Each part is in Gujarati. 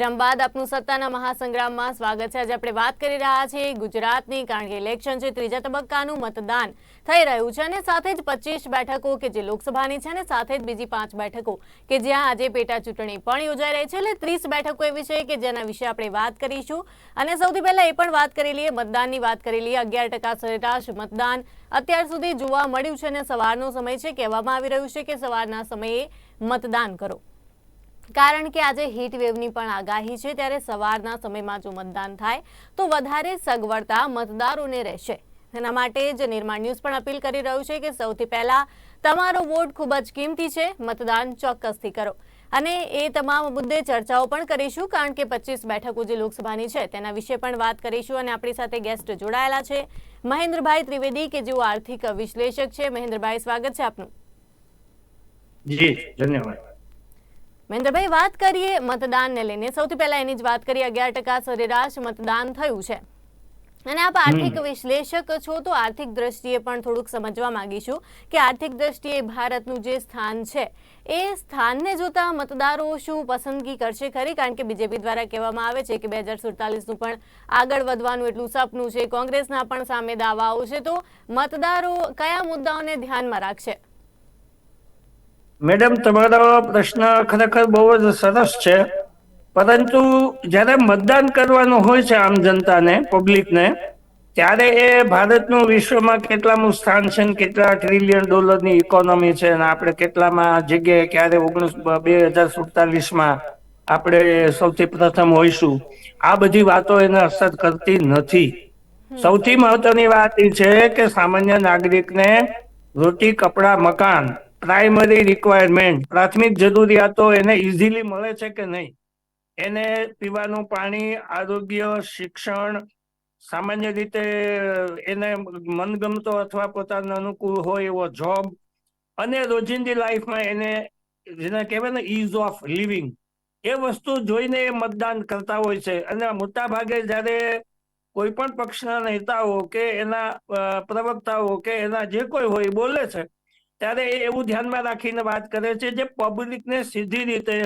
વિરામ બાદ આપનું સત્તાના મહાસંગ્રામમાં સ્વાગત છે. આજે આપણે વાત કરી રહ્યા છીએ ગુજરાતની, કારણ કે ઇલેક્શન છે ત્રીજા તબક્કાનું મતદાન થઈ રહ્યું છે અને સાથે જ પચીસ બેઠકો કે જે લોકસભાની છે અને સાથે જ બીજી પાંચ બેઠકો કે જ્યાં આજે પેટા ચૂંટણી પણ યોજાઈ રહી છે. એટલે ત્રીસ બેઠકો એવી છે કે જેના વિશે આપણે વાત કરીશું. અને સૌથી પહેલાં એ પણ વાત કરી લઈએ, મતદાનની વાત કરી લઈએ. અગિયાર ટકા સરેરાશ મતદાન અત્યાર સુધી જોવા મળ્યું છે અને સવારનો સમય છે. કહેવામાં આવી રહ્યું છે કે સવારના સમયે મતદાન કરો. કારણ કે આજે હીટ વેવની પણ આગાહી છે, ત્યારે સવારના સમયમાં જો મતદાન થાય, તો વધારે સગવડતા મતદારોને રહેશે. તેના માટે જ નિર્માણ ન્યૂઝ પણ અપીલ કરી રહ્યું છે કે સૌથી પહેલા તમારો વોટ ખૂબ જ કિંમતી છે, મતદાન ચોક્કસથી કરો. અને એ તમામ મુદ્દે ચર્ચાઓ પણ કરીશું, કારણ કે પચીસ બેઠકો જે લોકસભાની છે, તેના વિશે પણ વાત કરીશું અને આપણી સાથે ગેસ્ટ જોડાયેલા છે, મહેન્દ્રભાઈ ત્રિવેદી, કે જેઓ આર્થિક વિશ્લેષક છે. મહેન્દ્રભાઈ, સ્વાગત છે આપનું. જી, ધન્યવાદ. મહેન્દ્રભાઈ વાત કરીએ મતદાનને લઈને. સૌથી પહેલા એની જ વાત કરીએ. અગિયાર ટકા સરેરાશ મતદાન થયું છે. અને આપ આર્થિક વિશ્લેષક છો તો આર્થિક દ્રષ્ટિએ પણ થોડુંક સમજવા માંગીશું કે આર્થિક દ્રષ્ટિએ ભારતનું જે સ્થાન છે એ સ્થાનને જોતા મતદારો શું પસંદગી કરશે ખરી? કારણ કે બીજેપી દ્વારા કહેવામાં આવે છે કે બે હજાર સુડતાલીસનું પણ આગળ વધવાનું એટલું સપનું છે. કોંગ્રેસના પણ સામે દાવાઓ છે. તો મતદારો કયા મુદ્દાઓને ધ્યાનમાં રાખશે? મેડમ, તમારો પ્રશ્ન ખરેખર બહુ જ સરસ છે. પરંતુ જ્યારે મતદાન કરવાનું હોય છે આમ જનતાને, પબ્લિકને, ત્યારે એ ભારતનું વિશ્વમાં કેટલામું સ્થાન છે ને કેટલા ટ્રિલિયન ડોલરની ઇકોનોમી છે અને આપણે કેટલામાં જગ્યાએ ક્યારે ઓગણીસ બે હજાર સુડતાલીસમાં આપણે સૌથી પ્રથમ હોઈશું. આ બધી વાતો એને અસર કરતી નથી. સૌથી મહત્વની વાત એ છે કે સામાન્ય નાગરિકને રોટી, કપડા, મકાન પ્રાઇમરી રિક્વાયરમેન્ટ પ્રાથમિક જરૂરિયાતો એને ઇઝીલી મળે છે કે નહીં? એને પીવાનું પાણી, આરોગ્ય, શિક્ષણ, સામાન્ય રીતે એને મનગમતો અથવા પોતાના અનુકૂળ હોય એવો જોબ અને રોજિંદી લાઈફમાં એને જેને કહેવાય ને ઇઝ ઓફ લિવિંગ એ વસ્તુ જોઈને એ મતદાન કરતા હોય છે. અને મોટા ભાગે જ્યારે કોઈ પણ પક્ષના નેતાઓ કે એના પ્રવક્તાઓ કે એના જે કોઈ હોય બોલે છે ત્યારે એવું ધ્યાનમાં રાખીને વાત કરે છે જે પબ્લિકને સીધી રીતે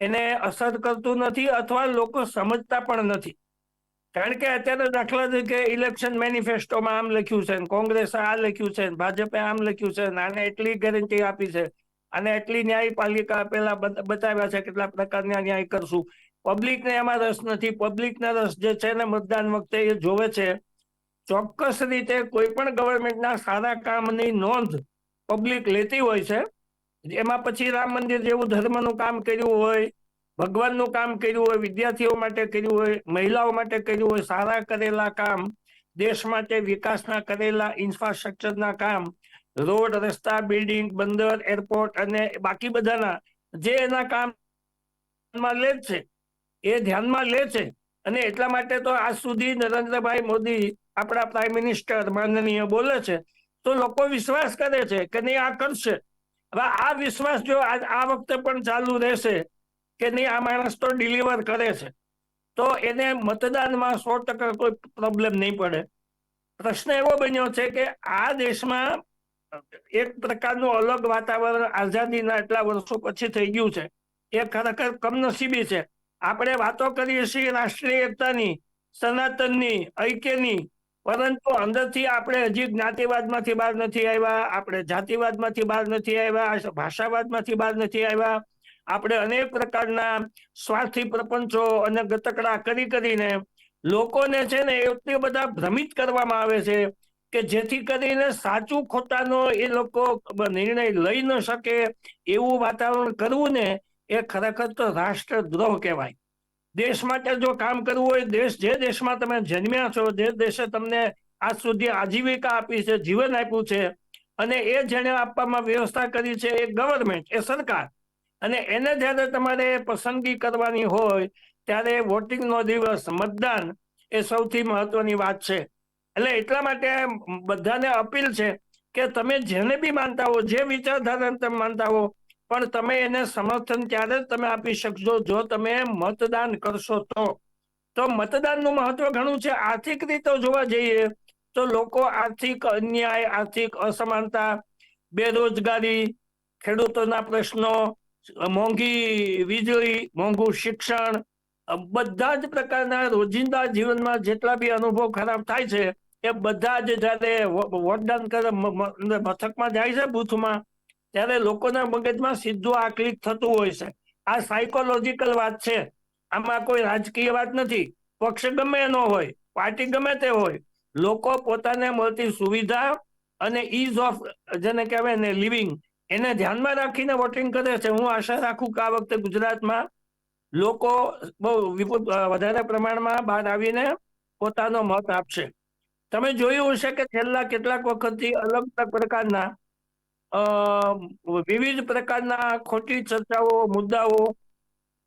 એને અસર કરતું નથી અથવા લોકો સમજતા પણ નથી. કારણ કે અત્યારે દાખલા તરીકે ઇલેક્શન મેનિફેસ્ટોમાં આમ લખ્યું છે કોંગ્રેસે આ લખ્યું છે ભાજપે આમ લખ્યું છે આને એટલી ગેરંટી આપી છે, અને એટલી ન્યાયપાલિકા પેલા બતાવ્યા છે કેટલા પ્રકારના ન્યાય કરશું. પબ્લિકને એમાં રસ નથી. પબ્લિકના રસ જે છે ને મતદાન વખતે એ જોવે છે. ચોક્કસ રીતે કોઈ પણ ગવર્મેન્ટના સારા કામની નોંધ પબ્લિક લેતી હોય છે. એમાં પછી રામ મંદિર જેવું ધર્મનું કામ કર્યું હોય, ભગવાનનું કામ કર્યું હોય, વિદ્યાર્થીઓ માટે કર્યું હોય, મહિલાઓ માટે કર્યું હોય, સારા કરેલા કામ, દેશ માટે વિકાસના કરેલા ઇન્ફ્રાસ્ટ્રક્ચરના કામ, રોડ, રસ્તા બિલ્ડિંગ બંદર એરપોર્ટ અને બાકી બધાના જે એના કામમાં લે છે, એ ધ્યાનમાં લે છે. અને એટલા માટે તો આજ સુધી નરેન્દ્રભાઈ મોદી આપણા પ્રાઇમ મિનિસ્ટર માનનીય બોલે છે. તો લોકો વિશ્વાસ કરે છે કે નહીં, આ કરશે. હવે આ વિશ્વાસ જો આ વખતે પણ ચાલુ રહેશે કે નહીં, આ માણસ તો ડિલિવર કરે છે. તો એને મતદાનમાં સો ટકા કોઈ પ્રોબ્લેમ નહીં પડે. પ્રશ્ન એવો બન્યો છે કે આ દેશમાં એક પ્રકારનું અલગ વાતાવરણ આઝાદીના એટલા વર્ષો પછી થઈ ગયું છે. એ ખરેખર કમનસીબી છે. આપણે વાતો કરીએ છીએ રાષ્ટ્રીય એકતાની, સનાતનની, ઐક્યની પરંતુ અંદરથી આપણે હજી જ્ઞાતિવાદમાંથી બહાર નથી આવ્યા, આપણે જાતિવાદમાંથી બહાર નથી આવ્યા ભાષાવાદમાંથી બહાર નથી આવ્યા. આપણે અનેક પ્રકારના સ્વાર્થી પ્રપંચો અને ગતકડા કરી કરીને લોકોને છે ને એટલી બધા ભ્રમિત કરવામાં આવે છે કે જેથી કરીને સાચું ખોટાનો એ લોકો નિર્ણય લઈ ન શકે એવું વાતાવરણ કરવું ને એ ખરેખર તો રાષ્ટ્રદ્રોહ કહેવાય. દેશ માટે જો કામ કરવું હોય, દેશ જે દેશમાં તમે જન્મ્યા છો, જે દેશે તમને આજ સુધી આજીવિકા આપી છે, જીવન આપ્યું છે, અને એ જેને આપવામાં વ્યવસ્થા કરી છે એ ગવર્મેન્ટ એ સરકાર. અને એને જ્યારે તમારે પસંદગી કરવાની હોય, ત્યારે વોટિંગનો દિવસ, મતદાન એ સૌથી મહત્વની વાત છે. એટલે એટલા માટે બધાને અપીલ છે કે તમે જેને બી માનતા હો, જે વિચારધારાને તમે માનતા હો પણ તમે એને સમર્થન ત્યારે જ તમે આપી શકશો. જો તમે મતદાન કરશો તો. તો મતદાનનું મહત્વ ઘણું છે. આર્થિક રીતે જોવા જઈએ તો લોકો આર્થિક અન્યાય, આર્થિક અસમાનતા, બેરોજગારી, ખેડૂતોના પ્રશ્નો, મોંઘી વીજળી, મોંઘું શિક્ષણ બધા જ પ્રકારના રોજિંદા જીવનમાં જેટલા બી અનુભવ ખરાબ થાય છે, એ બધા જ જયારે વોટદાન કરે મથકમાં જાય છે, બૂથમાં ત્યારે લોકોના મગજમાં સીધું આ ક્લિક થતું હોય છે. આ સાયકોલોજીકલ વાત છે. આમાં કોઈ રાજકીય વાત નથી. પક્ષ ગમે એનો હોય, પાર્ટી ગમે તે હોય, લોકો પોતાને મળતી સુવિધા અને ઇઝ ઓફ જેને કહેવાય ને લિવિંગ એને ધ્યાનમાં રાખીને વોટિંગ કરે છે. હું આશા રાખું કે આ વખતે ગુજરાતમાં લોકો બહુ વિપુલ વધારે પ્રમાણમાં બહાર આવીને પોતાનો મત આપશે. તમે જોયું હશે કે છેલ્લા કેટલાક વખતથી અલગ અલગ પ્રકારના અ, વિવિધ પ્રકારના ખોટી ચર્ચાઓ મુદ્દાઓ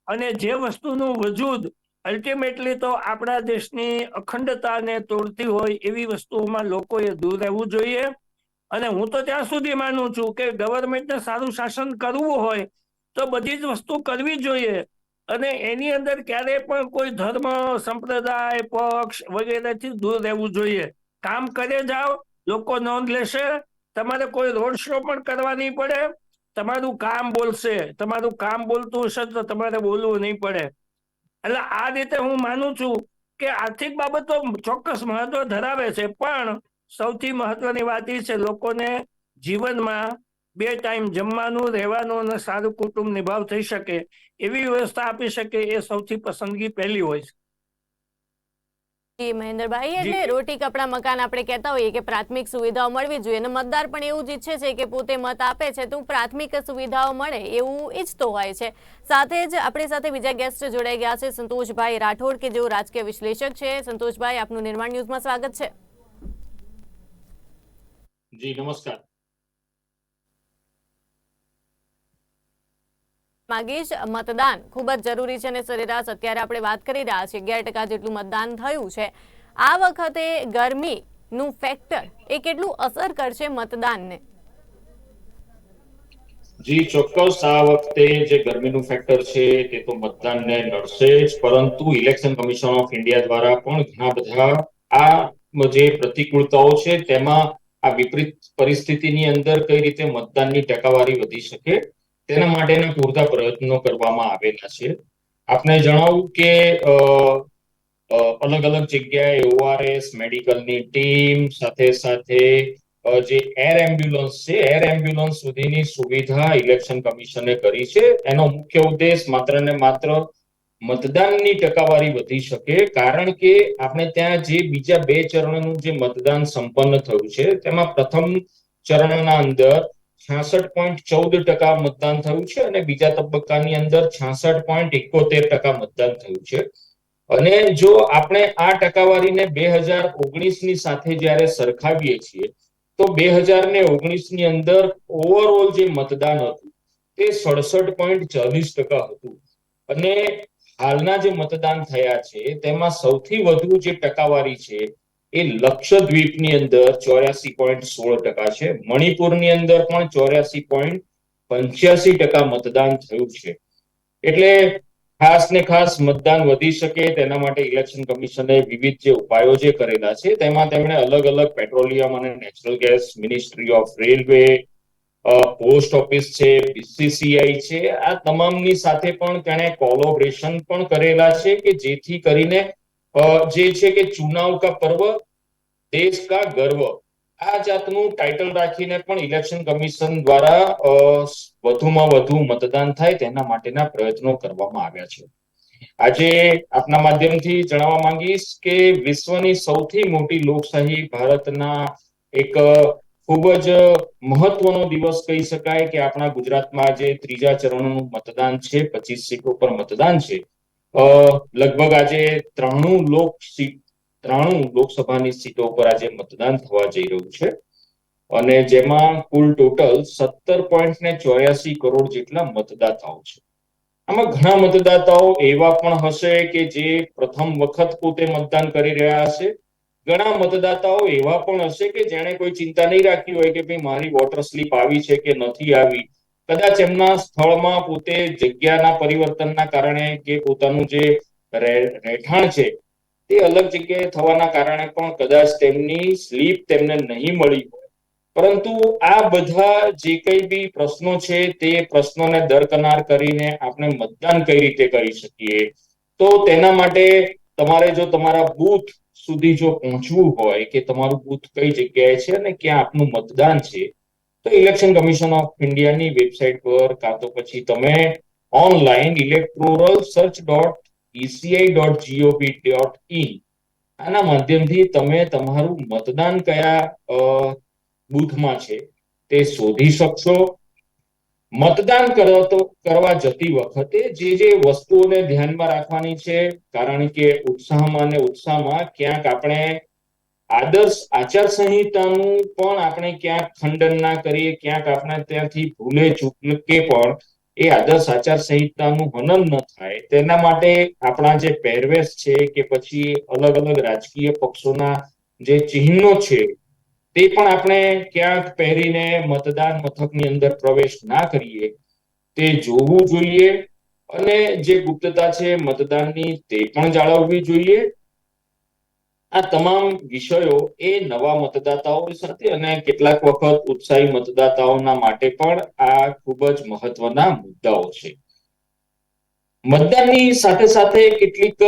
અને જે વસ્તુનું વજૂદ અલ્ટિમેટલી તો આપણા દેશની અખંડતાને તોડતી હોય એવી વસ્તુઓમાં લોકોએ દૂર રહેવું જોઈએ. અને હું તો ત્યાં સુધી માનું છું કે ગવર્મેન્ટને સારું શાસન કરવું હોય તો બધી જ વસ્તુ કરવી જોઈએ. અને એની અંદર ક્યારેય પણ કોઈ ધર્મ સંપ્રદાય પક્ષ વગેરેથી દૂર રહેવું જોઈએ. કામ કરે જાઓ લોકો નોંધ લેશે તમારે કોઈ રોડ શો પણ કરવા નહીં પડે. તમારું કામ બોલશે. તમારું કામ બોલતું હશે તો તમારે બોલવું નહીં પડે. એટલે આ રીતે હું માનું છું કે આર્થિક બાબતો ચોક્કસ મહત્વ ધરાવે છે, પણ સૌથી મહત્વની વાત એ છે લોકોને જીવનમાં બે ટાઈમ જમવાનું, રહેવાનું અને સારું કુટુંબ નિભાવ થઈ શકે. એવી વ્યવસ્થા આપી શકે એ સૌથી પસંદગી પહેલી હોય છે. મહેન્દ્રભાઈ એટલે રોટી કપડા મકાન આપણે કહેતા હોઈએ કે પ્રાથમિક સુવિધાઓ મળવી જોઈએ. અને મતદાર પણ એવું જ ઈચ્છે છે કે પોતે મત આપે છે તો પ્રાથમિક સુવિધાઓ મળે એવું ઈચ્છતો હોય છે. સાથે જ આપણી સાથે બીજા ગેસ્ટ જોડાઈ ગયા છે સંતોષભાઈ રાઠોડ કે જેઓ રાજકીય વિશ્લેષક છે. સંતોષભાઈ આપનું નિર્માણ ન્યૂઝમાં સ્વાગત છે. જી નમસ્કાર. માંગીશ મતદાન ખૂબ જ જરૂરી છે અને સરેરાશ અત્યારે આપણે વાત કરી રહ્યા છીએ અગિયાર ટકા જેટલું મતદાન થયું છે. આ વખતે ગરમીનું ફેક્ટર એ કેટલું અસર કરશે મતદાનને? જી, ચોક્કસ. આ વખતે જે ગરમીનું ફેક્ટર છે તે તો મતદાનને નડશે જ, પરંતુ ઇલેક્શન કમિશન ઓફ ઇન્ડિયા દ્વારા પણ ઘણા બધા આ જે પ્રતિકૂળતાઓ છે તેમાં આ વિપરીત પરિસ્થિતિની અંદર કઈ રીતે મતદાનની ટકાવારી વધી શકે તેના માટેના પૂરતા પ્રયત્નો કરવામાં આવેલા છે. આપને જણાવું કે અલગ અલગ જગ્યાએ ઓઆરએસ મેડિકલની ટીમ, સાથે સાથે જે એર એમ્બ્યુલન્સ છે, એર એમ્બ્યુલન્સ સુધીની સુવિધા ઇલેક્શન કમિશને કરી છે. એનો મુખ્ય ઉદ્દેશ માત્ર ને માત્ર મતદાનની ટકાવારી વધી શકે, કારણ કે આપણે ત્યાં જે બીજા બે ચરણનું જે મતદાન સંપન્ન થયું છે, તેમાં પ્રથમ ચરણના અંદર છાસઠ પોઈન્ટ ચૌદ ટકા મતદાન થયું છે અને બીજા તબક્કાની અંદર છાસઠ પોઈન્ટ એકોતેર ટકા મતદાન થયું છે. અને જો આપણે આ ટકાવારીને બે હજાર ઓગણીસની સાથે જ્યારે સરખાવીએ છીએ, તો બે હજાર ને ઓગણીસની અંદર ઓવરઓલ જે મતદાન હતું, તે સડસઠ પોઈન્ટ ચાલીસ ટકા હતું. અને હાલના જે મતદાન થયા છે, તેમાં સૌથી વધુ જે ટકાવારી છે એ લક્ષદ્વીપની અંદર ચોર્યાસી પોઈન્ટ સોળ ટકા છે. મણિપુરની અંદર પણ ચોર્યાસી પોઈન્ટ પંચ્યાસી ટકા મતદાન થયું છે. એટલે ખાસ ને ખાસ મતદાન વધી શકે તેના માટે ઇલેક્શન કમિશને વિવિધ જે ઉપાયો જે કરેલા છે, તેમાં તેમણે અલગ અલગ પેટ્રોલિયમ અને natural gas, ministry of railway post office છે બીસીસીઆઈ છે. આ તમામની સાથે પણ તેણે કોલોબરેશન પણ કરેલા છે કે જેથી કરીને જે છે કે ચુનાવ કા પર્વ, દેશ કા ગર્વ. આ જાતનું ટાઇટલ રાખીને પણ ઇલેક્શન કમિશન દ્વારા વધુમાં વધુ મતદાન થાય તેના માટેના પ્રયત્નો કરવામાં આવ્યા છે. આજે આપના માધ્યમથી જણાવવા માંગીશ કે વિશ્વની સૌથી મોટી લોકશાહી ભારતના એક ખૂબ જ મહત્વનો દિવસ કહી શકાય કે આપણા ગુજરાતમાં જે ત્રીજા ચરણનું મતદાન છે, પચીસ સીટો પર મતદાન છે. લગભગ આજે ત્રાણું લોક સીટ, ત્રાણું લોકસભાની સીટો પર આજે મતદાન થવા જઈ રહ્યું છે. અને જેમાં કુલ ટોટલ સત્તર પોઈન્ટ ને ચોર્યાસી કરોડ જેટલા મતદાતાઓ છે. આમાં ઘણા મતદાતાઓ એવા પણ હશે કે જે પ્રથમ વખત પોતે મતદાન કરી રહ્યા હશે. ઘણા મતદાતાઓ એવા પણ હશે કે જેણે કોઈ ચિંતા નહીં રાખી હોય કે ભાઈ મારી વોટર સ્લીપ આવી છે કે નથી આવી. કદાચ એમના સ્થળમાં પોતે જગ્યાના પરિવર્તનના કારણે કે પોતાનું જે રહેઠાણ છે, તે અલગ જગ્યાએ થવાના કારણે પણ કદાચ તેમની સ્લીપ તેમને નહીં મળી હોય. પરંતુ આ બધા જે કઈ બી પ્રશ્નો છે, તે પ્રશ્નોને દરકનાર કરીને આપણે મતદાન કઈ રીતે કરી શકીએ? તો તેના માટે તમારે જો તમારા બૂથ સુધી જો પહોંચવું હોય કે તમારું બૂથ કઈ જગ્યાએ છે અને ક્યાં આપનું મતદાન છે તો ઇલેક્શન કમિશન ઓફ ઇન્ડિયાની વેબસાઇટ પર કાં તો પછી તમે online electoral search dot ECI dot GOV dot in આના માધ્યમથી તમે તમારું મતદાન કયા બૂથમાં છે તે શોધી શકશો. મતદાન કરવા જતી વખતે જે જે વસ્તુઓને ધ્યાનમાં રાખવાની છે, કારણ કે ઉત્સાહમાં અને ઉત્સાહમાં ક્યાંક આપણે આદર્શ આચાર સંહિતાનું પણ આપણે ક્યાંક ખંડન ના કરીએ, ક્યાંક આપણે ત્યાંથી ભૂલે ચૂકે પણ એ આદર્શ આચાર સંહિતાનું હનન ન થાય. તેના માટે આપણા જે પહેરવેશ છે કે પછી અલગ અલગ રાજકીય પક્ષોના જે ચિહ્નો છે, તે પણ આપણે ક્યાંક પહેરીને મતદાન મથકની અંદર પ્રવેશ ના કરીએ. તે જોવું જોઈએ અને જે ગુપ્તતા છે મતદાનની તે પણ જાળવવી જોઈએ. આ તમામ વિષયો એ નવા મતદાતાઓ સાથે અને કેટલાક વખત ઉત્સાહી મતદાતાઓના માટે પણ આ ખૂબ જ મહત્વના મુદ્દાઓ છે. મતદાનની સાથે સાથે કેટલીક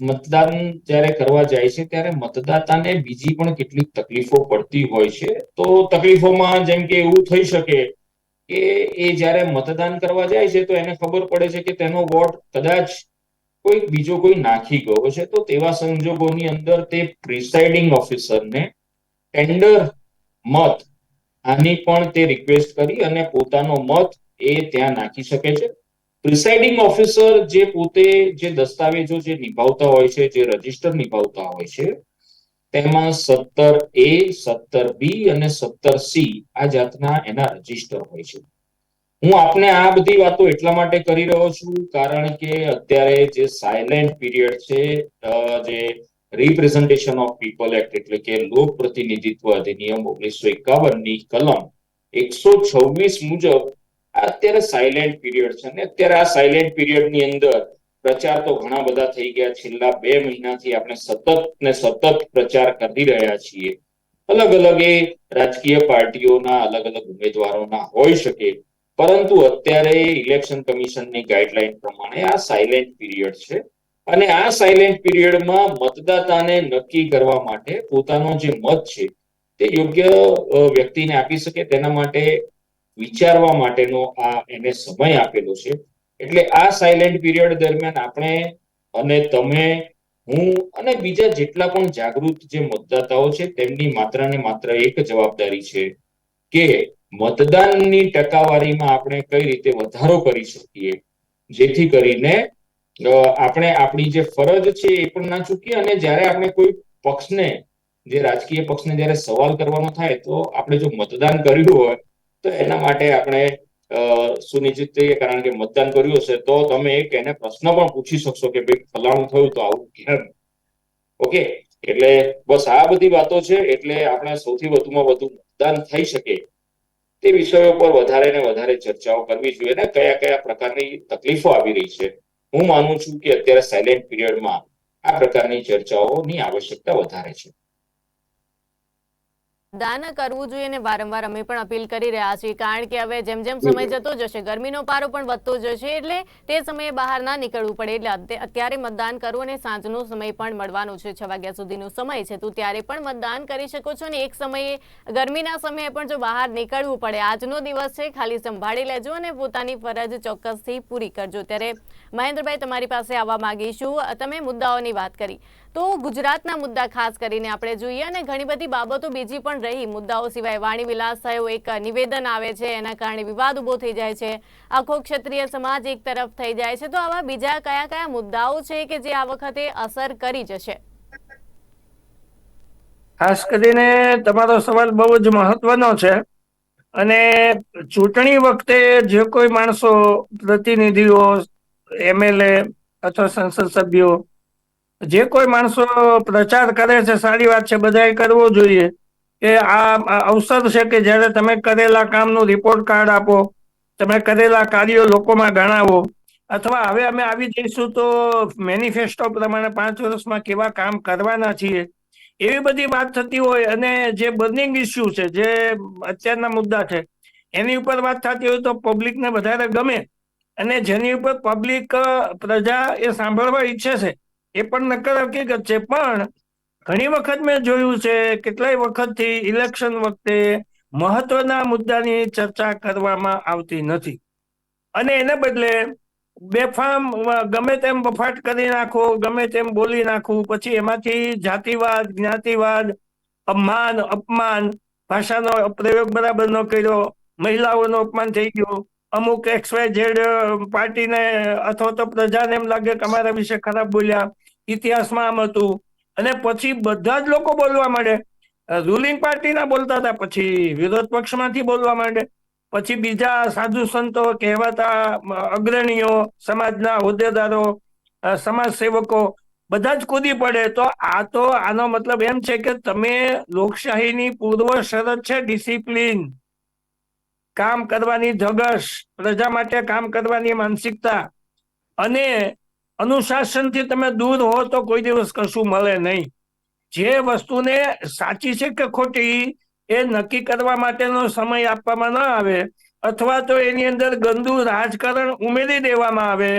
મતદાન જ્યારે કરવા જાય છે ત્યારે મતદાતાને બીજી પણ કેટલીક તકલીફો પડતી હોય છે. તો તકલીફોમાં જેમ કે એવું થઈ શકે કે એ જ્યારે મતદાન કરવા જાય છે તો એને ખબર પડે છે કે તેનો વોટ કદાચ કોઈ બીજો કોઈ નાખી ગયો છે, તો તેવા સંજોગોની અંદર તે પ્રિસાઇડિંગ ઓફિસરને ટેન્ડર મત આની પણ તે રિક્વેસ્ટ કરી અને પોતાનો મત એ ત્યાં નાખી શકે છે. પ્રિસાઇડિંગ ઓફિસર જે પોતે જે દસ્તાવેજો જે નિભાવતા હોય છે, જે રજિસ્ટર નિભાવતા હોય છે, તેમાં સત્તર એ, સત્તર બી અને સત્તર સી આ જાતના એના રજિસ્ટર હોય છે. હું આપને આ બધી વાતો એટલા માટે કરી રહ્યો છું, કારણ કે અત્યારે જે સાયલેન્ટ પીરિયડ છે જે રિપ્રેઝન્ટેશન ઓફ પીપલ એક્ટ એટલે કે લોક પ્રતિનિધિત્વ અધિનિયમ ઓગણીસો એકાવનની કલમ એકસો છવ્વીસ મુજબ અત્યારે સાયલેન્ટ પીરિયડ છે અને અત્યારે આ સાયલેન્ટ પીરિયડની અંદર પ્રચાર તો ઘણા બધા થઈ ગયા. છેલ્લા બે મહિનાથી આપણે સતત ને સતત પ્રચાર કરી રહ્યા છીએ. અલગ અલગ એ રાજકીય પાર્ટીઓના અલગ અલગ ઉમેદવારોના હોઈ શકે. પરંતુ અત્યારે ઇલેક્શન કમિશનની ગાઈડલાઈન પ્રમાણે આ સાયલેન્ટ પીરિયડ છે અને આ સાયલેન્ટ પીરિયડમાં મતદાતાને નક્કી કરવા માટે પોતાનો જે મત છે તે યોગ્ય વ્યક્તિને આપી શકે તેના માટે વિચારવા માટેનો આ એને સમય આપેલો છે. એટલે આ સાયલેન્ટ પીરિયડ દરમિયાન આપણે અને તમે, હું અને બીજા જેટલા પણ જાગૃત જે મતદાતાઓ છે તેમની માત્ર ને માત્ર એક જવાબદારી છે કે મતદાનની ટકાવારીમાં આપણે કઈ રીતે વધારો કરી શકીએ? જેથી કરીને આપણે આપણી જે ફરજ છે એ પણ ના ચૂકીએ અને જ્યારે આપણે કોઈ પક્ષને, જે રાજકીય પક્ષને જ્યારે સવાલ કરવાનો થાય તો આપણે જો મતદાન કર્યું હોય, તો એના માટે આપણે સુનિશ્ચિત થઈએ. કારણ કે મતદાન કર્યું હશે તો તમે એક એને પ્રશ્ન પણ પૂછી શકશો કે ભાઈ ફલાણું થયું તો આવું કેમ? ઓકે? એટલે બસ આ બધી વાતો છે. એટલે આપણે સૌથી વધુમાં વધુ મતદાન થઈ શકે તે વિષયો પર વધારે ને વધારે ચર્ચાઓ કરવી જોઈએ ને કયા કયા પ્રકારની તકલીફો આવી રહી છે. હું માનું છું કે અત્યારે સાયલેન્ટ પીરિયડમાં આ પ્રકારની ચર્ચાઓની આવશ્યકતા વધારે છે. દાન કરવું જોઈએ અને વારંવાર અમે પણ અપીલ કરી રહ્યા છીએ. કારણ કે હવે જેમ જેમ સમય જતો જશે ગરમીનો પારો પણ વધતો જશે એટલે તે સમયે બહાર ના નીકળવું પડે. એટલે અત્યારે મતદાન કરવું અને સાંજનો સમય પણ મળવાનો છે. છ વાગ્યા સુધીનો સમય છે. તો ત્યારે પણ મતદાન કરી શકો છો અને એક સમયે. ગરમીના સમયે પણ જો બહાર નીકળવું પડે આજનો દિવસ છે ખાલી સંભાળી લેજો અને પોતાની ફરજ ચોક્કસથી પૂરી કરજો. ત્યારે મહેન્દ્રભાઈ તમારી પાસે આવવા માંગીશું. તમે મુદ્દાઓની વાત કરી. તો ગુજરાતના મુદ્દા ખાસ કરીને આપણે જોઈએ અને ઘણી બધી બાબતો બીજી પણ રહી. મુદ્દાઓ સિવાય વાણી વિલાસ થયો એક નિવેદન આવે છે, એના કારણે વિવાદ ઊભો થઈ જાય છે. આખો ક્ષત્રિય સમાજ એક તરફ થઈ જાય છે. તો આવા બીજા કયા કયા મુદ્દાઓ છે કે જે આ વખતે અસર કરી જશે? ખાસ કરીને તમારો સવાલ બહુ જ મહત્વનો છે. અને ચૂંટણી વખતે જે કોઈ માણસો પ્રતિનિધિઓ એમએલએ અથવા સંસદ સભ્યો જે કોઈ માણસો પ્રચાર કરે છે, સારી વાત છે, બધાએ કરવો જોઈએ. કે આ અવસર છે કે જ્યારે તમે કરેલા કામનું રિપોર્ટ કાર્ડ આપો, તમે કરેલા કાર્યો લોકોમાં ગણાવો. અથવા હવે અમે આવી જઈશું તો મેનિફેસ્ટો પ્રમાણે પાંચ વર્ષમાં કેવા કામ કરવાના છીએ. એવી બધી વાત થતી હોય અને જે બર્નિંગ ઇસ્યુ છે, જે અત્યારના મુદ્દા છે, એની ઉપર વાત થતી હોય તો પબ્લિકને વધારે ગમે. અને જેની ઉપર પબ્લિક પ્રજા એ સાંભળવા ઈચ્છે છે એ પણ નક્કર હકીકત છે. પણ ઘણી વખત મેં જોયું છે કેટલાય વખતથી ઇલેક્શન વખતે મહત્વના મુદ્દાની ચર્ચા કરવામાં આવતી નથી. અને એને બદલે બેફામ ગમે તેમ બફાટ કરી નાખો, ગમે તેમ બોલી નાખવું પછી એમાંથી જાતિવાદ, જ્ઞાતિવાદ, અપમાન અપમાન, ભાષાનો પ્રયોગ બરાબર ન કર્યો, મહિલાઓનો અપમાન થઈ ગયું, અમુક એક્સ વાય ઝેડ પાર્ટીને અથવા તો પ્રજાને એમ લાગે કે અમારા વિશે ખરાબ બોલ્યા ઇતિહાસમાં આમ હતું. અને પછી બધા જ લોકો બોલવા માંડે. રૂલિંગ પાર્ટીના બોલતા હતા. પછી વિરોધ પક્ષમાંથી બોલવા માંડે. પછી બીજા સાધુ સંતો કહેવાતા અગ્રણીઓ, સમાજના હોદ્દેદારો સમાજ સેવકો બધા જ કૂદી પડે. તો આ તો આનો મતલબ એમ છે કે તમે લોકશાહીની પૂર્વ શરત છે ડિસિપ્લિન કામ કરવાની ધગશ પ્રજા માટે કામ કરવાની માનસિકતા. અને અનુશાસનથી તમે દૂર હો તો કોઈ દિવસ કશું મળે નહીં. જે વસ્તુને સાચી છે કે ખોટી, એ નક્કી કરવા માટેનો સમય આપવામાં ન આવે અથવા તો એની અંદર ગંદુ રાજકારણ ઉમેરી દેવામાં આવે,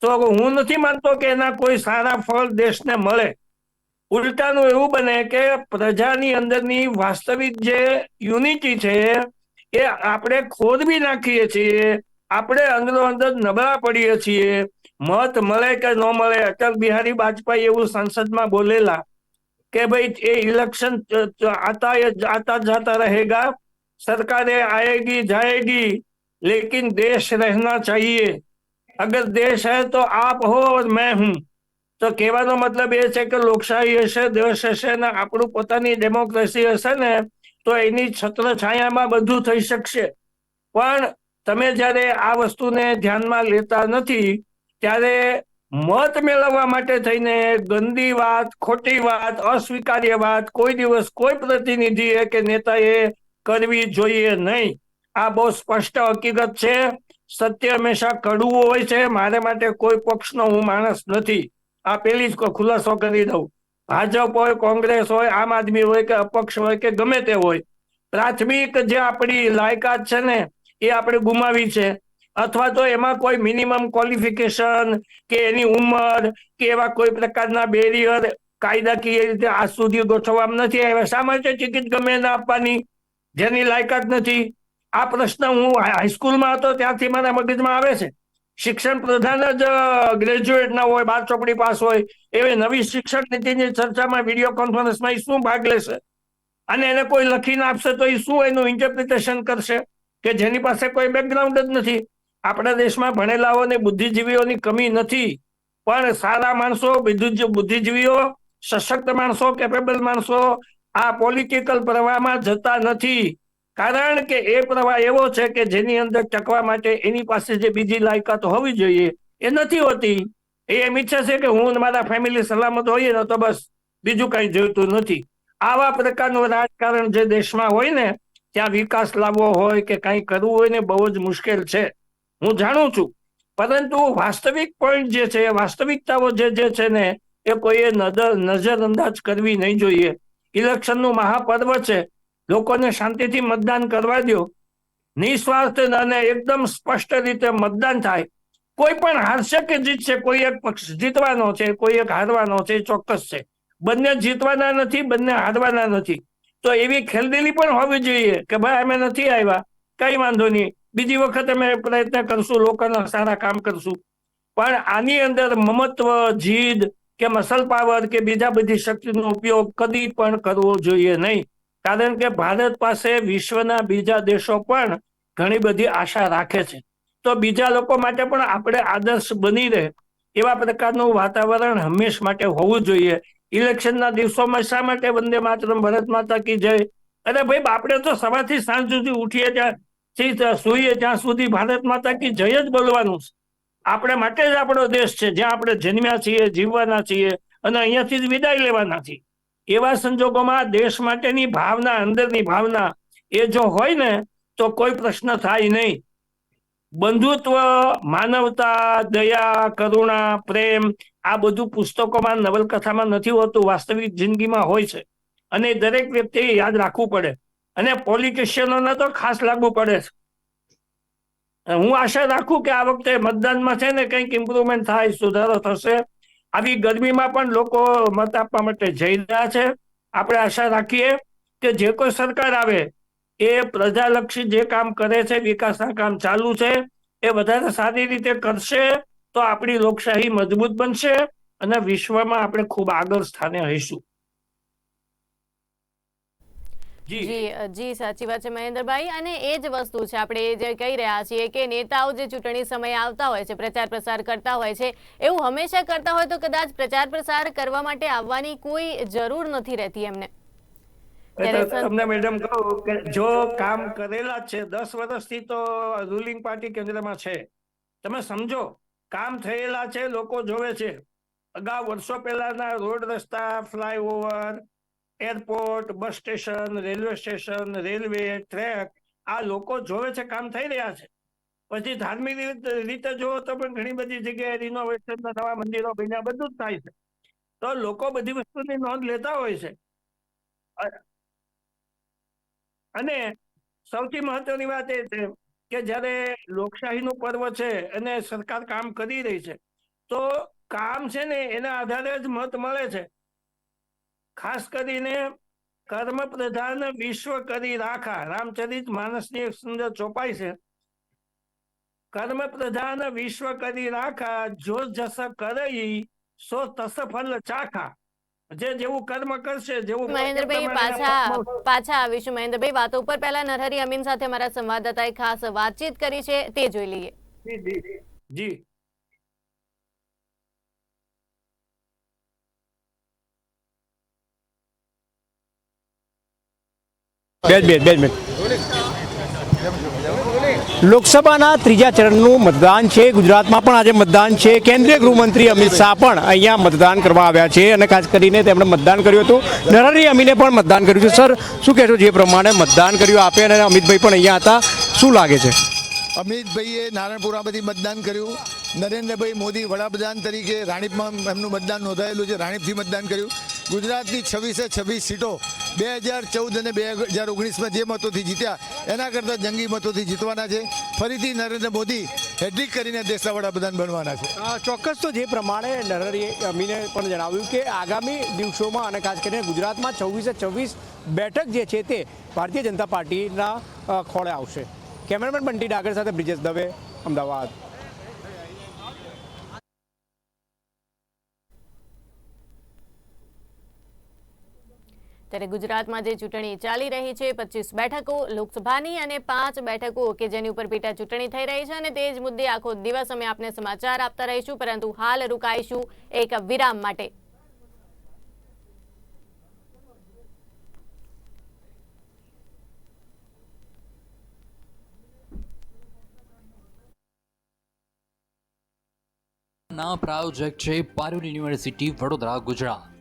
તો હું નથી માનતો કે એના કોઈ સારા ફળ દેશને મળે. ઉલટાનું એવું બને કે પ્રજાની અંદરની વાસ્તવિક જે યુનિટી છે, એ આપણે ખોદવી નાખીએ છીએ, આપણે અંદરો અંદર નબળા પડીએ છીએ મત મળે કે ન મળે અટલ બિહારી વાજપેયી એવું સંસદમાં બોલેલા કે ભાઈ એ इलेक्शन आता आता जाता रहेगा सरकारें आएगी जाएगी लेकिन देश रहना चाहिए अगर देश है तो आप हो और मैं हूं તો કહેવાનો મતલબ એ છે કે લોકશાહી હશે દેશ હશે ને આપણું પોતાની ડેમોક્રેસી હશે ને તો એની છત્ર છાયામાં બધું થઈ શકશે પણ તમે જ્યારે આ વસ્તુને ધ્યાનમાં લેતા નથી ત્યારે મત મેળવવા માટે થઈને ગંદી વાત, ખોટી વાત, અસ્વીકાર્ય વાત, કોઈ દિવસ કોઈ પ્રતિનિધિએ કે નેતાએ કરવી જોઈએ નહીં. આ બહુ સ્પષ્ટ હકીકત છે. સત્ય હંમેશા કડવું હોય છે. મારે માટે કોઈ પક્ષનો હું માણસ નથી. આ પેલી જ ખુલાસો કરી દઉં. ભાજપ હોય, કોંગ્રેસ હોય, આમ આદમી હોય કે અપક્ષ હોય કે ગમે તે હોય. પ્રાથમિક જે આપણી લાયકાત છે ને, એ આપણે ગુમાવી છે. અથવા તો એમાં કોઈ મિનિમમ ક્વોલિફિકેશન કે એની ઉંમર કે એવા કોઈ પ્રકારના બેરિયર કાયદાકીય રીતે આજ સુધી ગોઠવવામાં નથી આવ્યા. માટે ટિકિટ ગમે એને આપવાની? જેની લાયકાત નથી. આ પ્રશ્ન હું હાઈસ્કૂલમાં હતો, ત્યાંથી મારા મગજમાં આવે છે. શિક્ષણ પ્રધાન જ ગ્રેજ્યુએટ ના હોય, બાર ચોપડી પાસ હોય, એવી નવી શિક્ષણ નીતિની ચર્ચામાં વીડિયો કોન્ફરન્સમાં એ શું ભાગ લેશે? અને એને કોઈ લખીને આપશે તો એ શું એનું ઇન્ટરપ્રિટેશન કરશે? કે જેની પાસે કોઈ બેકગ્રાઉન્ડ જ નથી? આપણા દેશમાં ભણેલાઓ અને બુદ્ધિજીવીઓની કમી નથી, પણ સારા માણસો, બુદ્ધિ- બુદ્ધિજીવીઓ, સશક્ત માણસો કેપેબલ માણસો આ પોલિટિકલ પ્રવાહમાં જતા નથી. કારણ કે એ પ્રવાહ એવો છે કે જેની અંદર ટકવા માટે એની પાસે જે બીજી લાયકાત હોવી જોઈએ, એ નથી હોતી. એ એમ ઈચ્છે છે કે હું મારા ફેમિલી સલામત હોઈએ ને તો બસ બીજું કઈ જોઈતું નથી. આવા પ્રકારનું રાજકારણ જે દેશમાં હોય ને, ત્યાં વિકાસ લાવવો હોય કે કઈ કરવું હોય ને બહુ જ મુશ્કેલ છે. હું જાણું છું. પરંતુ વાસ્તવિક પોઈન્ટ જે છે, વાસ્તવિકતાઓ જે જે છે ને, એ કોઈએ નજર નજરઅંદાજ કરવી નહીં જોઈએ. ઇલેક્શનનું મહાપર્વ છે. લોકોને શાંતિથી મતદાન કરવા દો. નિસ્વાર્થ અને એકદમ સ્પષ્ટ રીતે મતદાન થાય. કોઈ પણ હારશે કે જીતશે, કોઈ એક પક્ષ જીતવાનો છે, કોઈ એક હારવાનો છે, એ ચોક્કસ છે. બંને જીતવાના નથી, બંને હારવાના નથી. તો એવી ખેલદીલી પણ હોવી જોઈએ કે ભાઈ, અમે નથી આવ્યા. કઈ વાંધો નહીં. બીજી વખત અમે પ્રયત્ન કરશું, લોકોના સારા કામ કરશું. પણ આની અંદર મમત્વ, જીદ કે મસલ પાવર કે બીજા બધી શક્તિનો ઉપયોગ કદી પણ કરવો જોઈએ નહીં. કારણ કે ભારત પાસે વિશ્વના બીજા દેશો પણ ઘણી બધી આશા રાખે છે. તો બીજા લોકો માટે પણ આપણે આદર્શ બની રહે. એવા પ્રકારનું વાતાવરણ હંમેશ માટે હોવું જોઈએ. ઇલેક્શનના દિવસોમાં શા માટે વંદે માતરમ, ભારત માતા કી જય? અરે ભાઈ, આપણે તો સવારથી સાંજ સુધી ઉઠીએ ત્યાં સૂઈએ ત્યાં સુધી ભારત માતા કી જય જ બોલવાનું છે. આપણે માટે જ આપણો દેશ છે, જ્યાં આપણે જન્મ્યા છીએ, જીવવાના છીએ અને અહીંયાથી જ વિદાય લેવાના છીએ. એવા સંજોગોમાં દેશ માટેની ભાવના, અંદરની ભાવના એ જો હોય ને, તો કોઈ પ્રશ્ન થાય નહીં. બંધુત્વ, માનવતા, દયા, કરુણા, પ્રેમ આ બધું પુસ્તકોમાં, નવલકથામાં નથી હોતું, વાસ્તવિક જિંદગીમાં હોય છે. અને દરેક વ્યક્તિએ યાદ રાખવું પડે. અને પોલિટિશિયનોને તો ખાસ લાગુ પડે છે. હું આશા રાખું કે આ વખતે મતદાનમાં છે ને કંઈક ઇમ્પ્રુવમેન્ટ થાય, સુધારો થશે. આવી ગરમીમાં પણ લોકો મત આપવા માટે જઈ રહ્યા છે. આપણે આશા રાખીએ કે જે કોઈ સરકાર આવે, એ પ્રજાલક્ષી જે કામ કરે છે, વિકાસના કામ ચાલુ છે, એ વધારે સારી રીતે કરશે તો આપણી લોકશાહી મજબૂત બનશે અને વિશ્વમાં આપણે ખૂબ આગળ સ્થાને રહીશું. જી. જી સાચી વાત છે મહેન્દ્રભાઈ. અને એ જ વસ્તુ છે આપણે જે કહી રહ્યા છીએ કે નેતાઓ જે ચૂંટણી સમયે આવતા હોય છે પ્રચાર પ્રસાર કરતા હોય છે એવું હંમેશા કરતા હોય તો કદાચ પ્રચાર પ્રસાર કરવા માટે આવવાની કોઈ જરૂર નથી રહેતી એમને. તમને મેડમ કહું કે જો કામ કરેલા છે દસ વર્ષથી તો રૂલિંગ પાર્ટી કેન્દ્રમાં છે. તમે સમજો કામ થયેલા છે લોકો જોવે છે. અગાઉ વર્ષો પહેલાના રોડ રસ્તા flyover airport, bus station, railway station, railway, track, આ લોકો જોવે છે કામ થઈ રહ્યા છે. પછી ધાર્મિક રીતે- જુઓ તો પણ ઘણી બધી જગ્યાએ રિનોવેશન નવા મંદિરો બન્યા બધું જ થાય છે. તો લોકો બધી વસ્તુની નોંધ લેતા હોય છે. અને સૌથી મહત્વની વાત એ છે કે જ્યારે લોકશાહીનું પર્વ છે અને સરકાર કામ કરી રહી છે, તો કામ છે ને એના આધારે જ મત મળે છે. ખાસ કરીને કર્મ પ્રધાન વિશ્વ કરી રાખા. રામચરિત માનસની એક સુંદર ચોપાઈ છે. કર્મ પ્રધાન વિશ્વ કરી રાખા જો જસ કરઈ સો તસ ફલ ચાખા. જે જેવું કર્મ કરશે જેવું મહેન્દ્રભાઈ પાછા પાછા આવીશું. મહેન્દ્રભાઈ વાતો ઉપર પહેલા નરહરી અમીન સાથે અમારા સંવાદદાતાએ ખાસ વાતચીત કરી છે. તે જોઈ લઈએ. જી. જી. બે મિનિટ બે મિનિટ. લોકસભાના ત્રીજા ચરણનું મતદાન છે. ગુજરાતમાં પણ આજે મતદાન છે. કેન્દ્રીય ગૃહમંત્રી અમિત શાહ પણ અહીંયા મતદાન કરવા આવ્યા છે અને ખાસ કરીને તેમણે મતદાન કર્યું હતું. નરહરી અમીને પણ મતદાન કર્યું છે. સર, શું કહેશો જે પ્રમાણે મતદાન કર્યું આપે અને અમિતભાઈ પણ અહીંયા હતા? શું લાગે છે? અમિતભાઈએ નારાયણપુરામાંથી મતદાન કર્યું. નરેન્દ્રભાઈ મોદી વડાપ્રધાન તરીકે રાણીપમાં એમનું મતદાન નોંધાયેલું છે. રાણીપથી મતદાન કર્યું. ગુજરાતની છવ્વીસે છવ્વીસ સીટો બે હજાર ચૌદ અને બે હજાર ઓગણીસમાં જે મતોથી જીત્યા, એના કરતાં જંગી મતોથી જીતવાના છે. ફરીથી નરેન્દ્ર મોદી હેડ્રિક કરીને દેશના વડાપ્રધાન બનવાના છે. ચોક્કસ તો જે પ્રમાણે નરેન્દ્ર અમીને પણ જણાવ્યું કે આગામી દિવસોમાં અને ખાસ કરીને ગુજરાતમાં છવ્વીસે છવ્વીસ બેઠક જે છે તે ભારતીય જનતા પાર્ટીના ખોળે આવશે. કેમેરામેન બંટી ડાગર સાથે બ્રિજેશ દવે, અમદાવાદ. ત્યારે ગુજરાતમાં જે ચૂંટણી ચાલી રહી છે, પચીસ બેઠકો લોકસભાની અને પાંચ બેઠકો કે જેની ઉપર પેટા ચૂંટણી થઈ રહી છે અને તે જ મુદ્દે આખો દિવસ અમે આપને સમાચાર આપતા રહીશું, પરંતુ હાલ રોકાઈશું એક વિરામ માટે. ના પ્રાયોજક છે પારુલ યુનિવર્સિટી, વડોદરા, ગુજરાત.